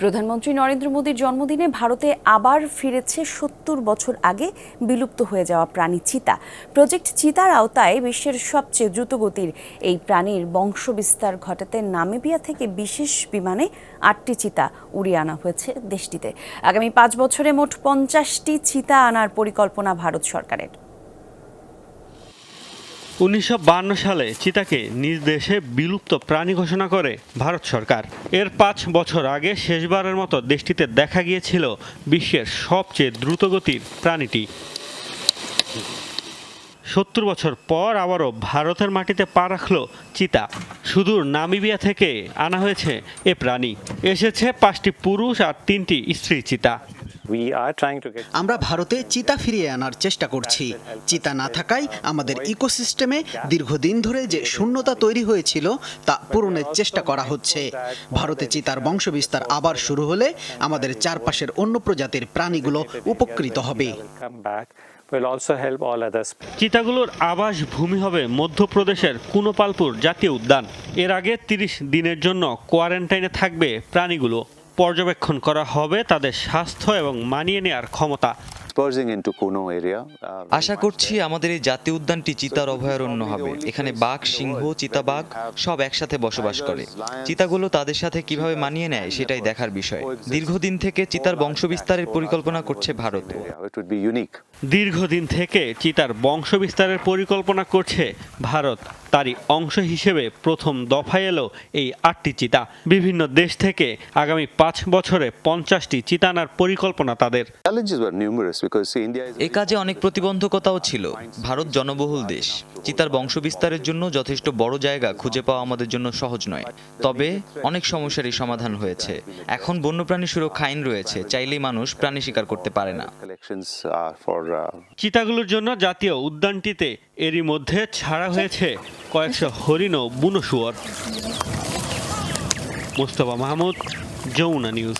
প্রধানমন্ত্রী নরেন্দ্র মোদীর জন্মদিনে ভারতে আবার ফিরেছে সত্তর বছর আগে বিলুপ্ত হয়ে যাওয়া প্রাণী চিতা। প্রজেক্ট চিতার আওতায় বিশ্বের সবচেয়ে দ্রুতগতির এই প্রাণীর বংশবিস্তার ঘটাতে নামিবিয়া থেকে বিশেষ বিমানে আটটি চিতা উড়িয়ে আনা হয়েছে দেশটিতে। আগামী পাঁচ বছরে মোট পঞ্চাশটি চিতা আনার পরিকল্পনা ভারত সরকারের। উনিশশো সালে চিতাকে নিজ দেশে বিলুপ্ত প্রাণী ঘোষণা করে ভারত সরকার। এর পাঁচ বছর আগে শেষবারের মতো দেশটিতে দেখা গিয়েছিল বিশ্বের সবচেয়ে দ্রুতগতির প্রাণীটি। সত্তর বছর পর আবারও ভারতের মাটিতে পা রাখল চিতা। সুদূর নামিবিয়া থেকে আনা হয়েছে এ প্রাণী। এসেছে পাঁচটি পুরুষ আর তিনটি স্ত্রী চিতা। আমরা ভারতে চিতা ফিরিয়ে আনার চেষ্টা করছি। চিতা না থাকায় আমাদের ইকোসিস্টেমে দীর্ঘদিন ধরে যে শূন্যতা তৈরি হয়েছিল তা পূরণের চেষ্টা করা হচ্ছে। ভারতে চিতার বংশবিস্তার আবার শুরু হলে আমাদের চারপাশের অন্য প্রজাতির প্রাণীগুলো উপকৃত হবে। চিতাগুলোর আবাস ভূমি হবে মধ্যপ্রদেশের কুনোপালপুর জাতীয় উদ্যান। এর আগে তিরিশ দিনের জন্য কোয়ারেন্টাইনে থাকবে প্রাণীগুলো। পর্যবেক্ষণ করা হবে তাদের স্বাস্থ্য এবং মানিয়ে নেয়ার ক্ষমতা। Uh, আশা করছি আমাদের এই জাতীয় উদ্যানটি চিতার অভয়ারণ্য হবে। এখানে বাঘ সিংহ চিতাবাঘ সব একসাথে বসবাস করে। চিতাগুলো তাদের সাথে কীভাবে মানিয়ে নেয় সেটাই দেখার বিষয়। দীর্ঘদিন থেকে চিতার বংশবিস্তারের পরিকল্পনা করছে ভারত. দীর্ঘদিন থেকে চিতার বংশ বিস্তারের পরিকল্পনা করছে ভারত। তারই অংশ হিসেবে প্রথম দফায় এলো এই আটটি চিতা। বিভিন্ন দেশ থেকে আগামী পাঁচ বছরে পঞ্চাশটি চিতা আনার পরিকল্পনা তাদের। এ কাজে অনেক প্রতিবন্ধকতাও ছিল। ভারত জনবহুল দেশ। চিতার বংশবিস্তারের জন্য যথেষ্ট বড় জায়গা খুঁজে পাওয়া আমাদের জন্য সহজ নয়। তবে অনেক সমস্যারই সমাধান হয়েছে। এখন বন্যপ্রাণী সুরক্ষা আইন রয়েছে। চাইলেই মানুষ প্রাণী শিকার করতে পারে না। Uh, চিতাগুলোর জন্য জাতীয় উদ্যানটিতে এরই মধ্যে ছাড়া হয়েছে কয়েকশো হরিণ বুনো শুয়ার। মোস্তফা মাহমুদ যমুনা নিউজ।